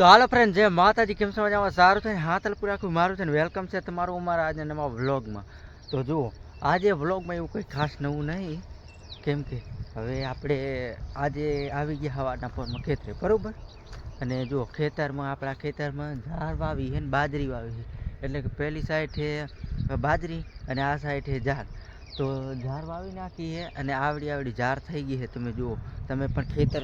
તો હાલો ફ્રેન્ડ જે માતાજી, કેમ છો મજામાં? સારું છે ને? હા આખું મારું છે ને? વેલકમ છે તમારું અમારા આજના નવા વ્લોગમાં તો જુઓ, આજે વ્લોગમાં એવું કંઈ ખાસ નવું નહીં. કેમ કે હવે આપણે આજે આવી ગયા હવાના પોરમાં ખેતરે, બરાબર? અને જુઓ, ખેતરમાં, આપણા ખેતરમાં ઝાડ વાવી છે ને, બાજરી વાવી છે. એટલે કે પહેલી સાઈડ છે બાજરી અને આ સાઈડ છે ઝાડ. તો ઝાડ વાવી નાખી છે અને આવડી આવડી ઝાડ થઈ ગઈ છે. તમે જુઓ, તમે પણ ખેતર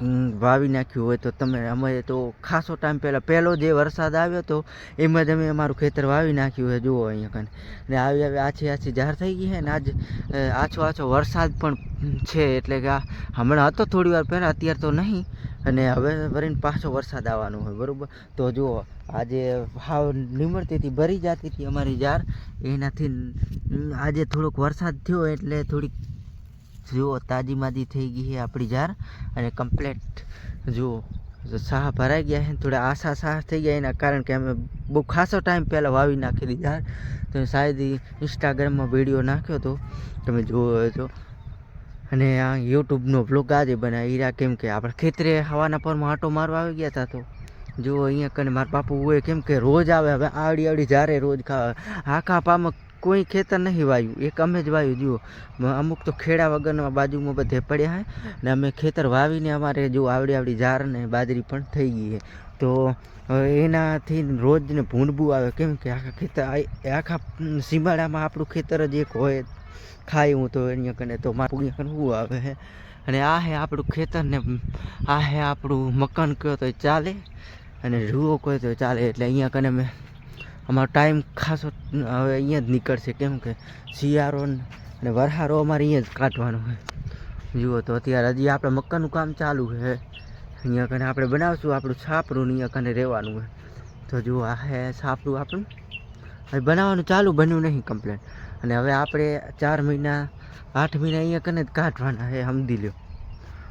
વાવી નાખ્યું હોય તો તમે, અમે તો ખાસો ટાઈમ પહેલાં, પહેલો જે વરસાદ આવ્યો હતો એમાં જ અમે અમારું ખેતર વાવી નાખ્યું છે, જુઓ અહીંયા કને. ને આવી આવી આછી આછી ઝાડ થઈ ગઈ છે ને આજ આછો આછો વરસાદ પણ છે, એટલે કે આ હમણાં હતો થોડી વાર પહેલાં, અત્યારે તો નહીં. અને હવે વરીને પાછો વરસાદ આવવાનો હોય, બરાબર? તો જુઓ, આજે હાવ હતી ભરી જતી હતી અમારી જાર. એનાથી આજે થોડોક વરસાદ થયો એટલે થોડીક જુઓ તાજી માજી થઈ ગઈ છે આપણી જાર અને કમ્પ્લેટ જુઓ સાહ ભરાઈ ગયા છે થોડા આશા સાહ થઈ ગયા એના કારણ કે અમે બહુ ખાસો ટાઈમ પહેલાં વાવી નાખેલી જાર. તો શાયદ ઇન્સ્ટાગ્રામમાં વીડિયો નાખ્યો હતો તમે જોયો છો અને આ યુટ્યુબનો બ્લોગ આજે બનાવી કેમ કે આપણે ખેતરે હવાના પરમાં આંટો મારવા આવી ગયા હતા તો. જુઓ, અહીંયા કને મારા બાપુ હોય કેમ કે રોજ આવે, હવે આવડી આવડી જારે રોજ ખાવે આખા પામાં કોઈ ખેતર નહીં વાયું. એક અમે જ વાયું, જુઓ. અમુક તો ખેડા વગરના બાજુમાં બધે પડ્યા હે ને અમે ખેતર વાવીને અમારે જો આવડી આવડી જાર ને બાજરી પણ થઈ ગઈ છે તો એનાથી રોજ ને ભૂંડબું આવે. કેમ કે આખા ખેતર આખા સીમાડામાં આપણું ખેતર જ એક હોય. ખાય હું તો અહીંયા કને તો મારું શું આવે હે? અને આ હે આપણું ખેતર ને, આ હે આપણું મકાન કયો તો ચાલે. અને રૂઓ કહો તો ચાલે. એટલે અહીંયા કને મેં અમારો ટાઈમ ખાસો હવે અહીંયા જ નીકળશે. કેમ કે શિયાળો અને વરહારો અમારે અહીંયા જ કાઢવાનો હોય જુઓ તો અત્યારે હજી આપણે મકાનનું કામ ચાલુ છે. અહીંયા કને આપણે બનાવશું આપણું છાપરું અહીંયા કને રહેવાનું હોય તો જુઓ, આ હે છાપરું આપણું. હવે બનાવવાનું ચાલુ બન્યું નહીં કમ્પ્લેટ અને હવે આપણે ચાર મહિના, આઠ મહિના અહીંયા કને જ કાઢવાના છે, સમજી લ્યો.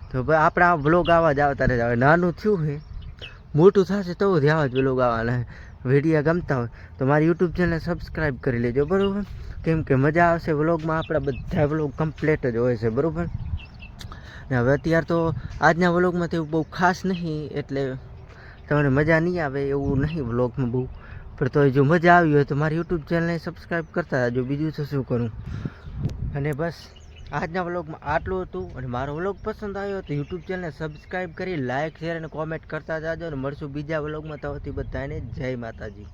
તો ભાઈ, આપણે આ બ્લોગ આવા જ આવતા રહે હવે નાનું થયું છે. મોટું થશે તો જ આવા જ બ્લોગ આવવાના છે. વીડિયો ગમતા હોય, તો મારી યુટ્યુબ ચેનલ સબસ્ક્રાઈબ કરી લેજો, બરાબર? કેમ કે મજા આવશે વ્લોગમાં આપણા બધા વ્લોગ કમ્પ્લીટ જ હોય છે, બરાબર? ને હવે અત્યારે તો આજના વ્લોગમાં તો એવું બહુ ખાસ નહીં, એટલે તમને મજા નહીં આવે એવું નહીં વ્લોગમાં બહુ. પણ તો જો મજા આવી હોય તો મારી યુટ્યુબ ચેનલને સબસ્ક્રાઈબ કરતા જો બીજું તો શું કરું? અને બસ. આજના વ્લોગમાં આટલું હતું અને મારો વ્લોગ પસંદ આવ્યો તો યુટ્યુબ ચેનલને સબસ્ક્રાઈબ કરી, લાઇક, શેર અને કોમેન્ટ કરતા જાજો અને મળશું બીજા વ્લોગમાં તવથી બધાને જય માતાજી.